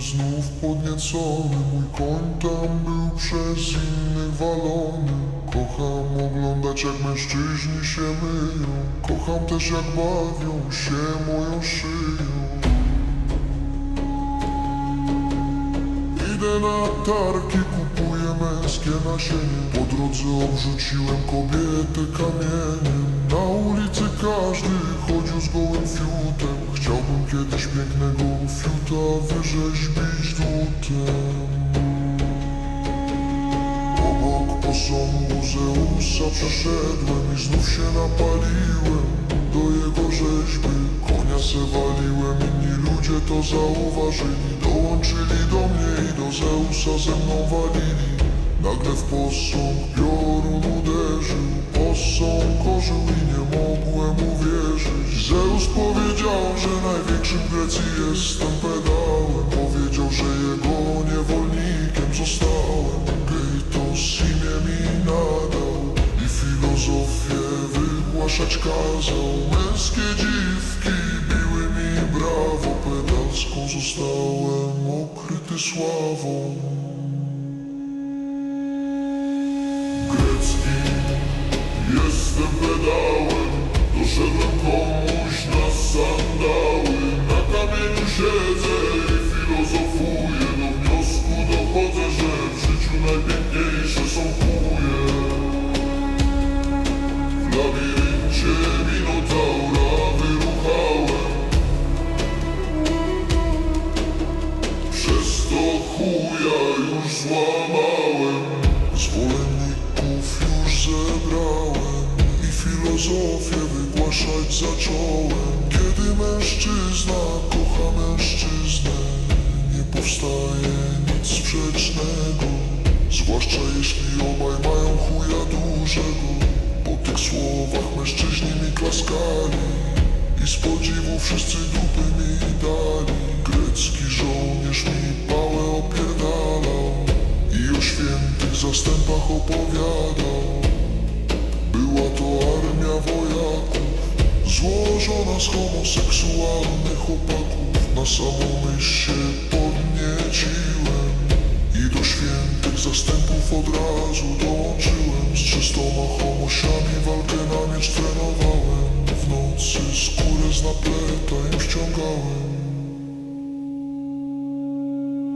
znów podniecony. Mój koń tam był przez innych walony. Kocham oglądać jak mężczyźni się myją. Kocham też jak bawią się moją szyją. Idę na targi, męskie nasienie. Po drodze obrzuciłem kobietę kamieniem. Na ulicy każdy chodził z gołym fiutem. Chciałbym kiedyś pięknego fiuta wyrzeźbić dłutem Obok posągu Zeusa przeszedłem i znów się napaliłem. Do jego rzeźby Konia se waliłem, inni ludzie to zauważyli. Dołączyli do mnie i do Zeusa ze mną walili Nagle w posąg piorun uderzył Posąg ożył i nie mogłem uwierzyć. Zeus powiedział, że największym Grecji jestem pedałem. Powiedział, że jego niewolnikiem zostałem. Gejtos imię mi nadał i filozofię wygłaszać kazał. Męskie dziwki biły mi brawo Pedalską zostałem okryty sławą jestem pedałem Doszedłem komuś na sandały. Na kamieniu siedzę i filozofuję Do wniosku dochodzę, że w życiu najpiękniejsze są chuje. W labiryncie zacząłem. Kiedy mężczyzna kocha mężczyznę Nie powstaje nic sprzecznego. Zwłaszcza jeśli obaj mają chuja dużego. Po tych słowach mężczyźni mi klaskali I z podziwu wszyscy dupy mi dali. Grecki żołnierz mi pałę opierdalał I o świętych zastępach opowiadał. Była to armia wojaków Złożona z homoseksualnych chłopaków Na samą myśl się podnieciłem I do świętych zastępów od razu dołączyłem. Z trzystoma homosiami walkę na miecz trenowałem. W nocy skórę z napleta im ściągałem.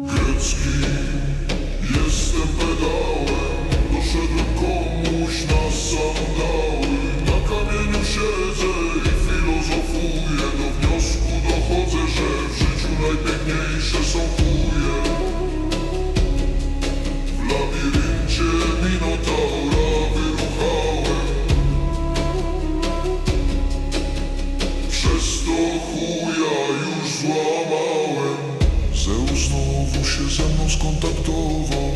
Grecki znowu się ze mną skontaktował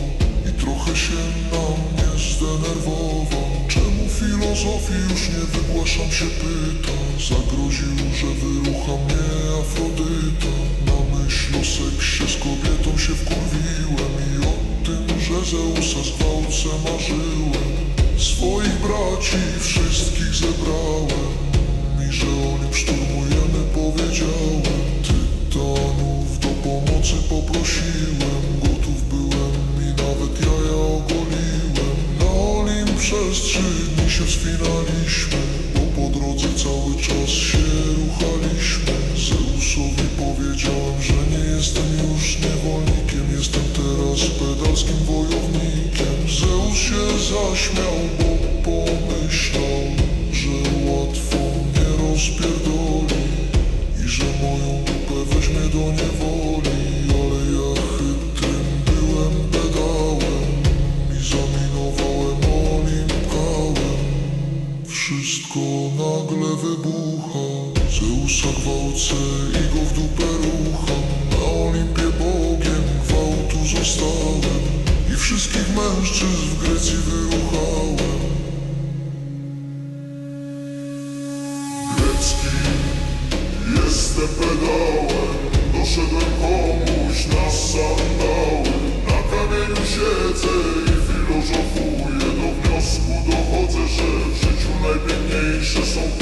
I trochę się na mnie zdenerwował. Czemu filozofii już nie wygłaszam się pyta? Zagroził, że wyrucha mnie Afrodyta. Na myśl o seksie z kobietą się wkurwiłem I o tym, że Zeusa zgwałcę marzyłem. Swoich braci wszystkich zebrałem I że o nim szturmujemy powiedziałem przez trzy dni się wspinaliśmy Bo po drodze cały czas się ruchaliśmy. Zeusowi powiedziałem, że nie jestem już niewolnikiem Jestem teraz pedalskim wojownikiem. Zeus się zaśmiał, bo pomyślał Że łatwo mnie rozpierdoli oczy i go w dupę rucham. Na Olimpie Bogiem gwałtu zostałem I wszystkich mężczyzn w Grecji wyruchałem. Grecki, jestem pedałem. Doszedłem komuś na sandały. Na kamieniu siedzę i filozofuję. Do wniosku dochodzę, że w życiu najpiękniejsze są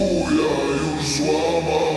Julia e o Suama.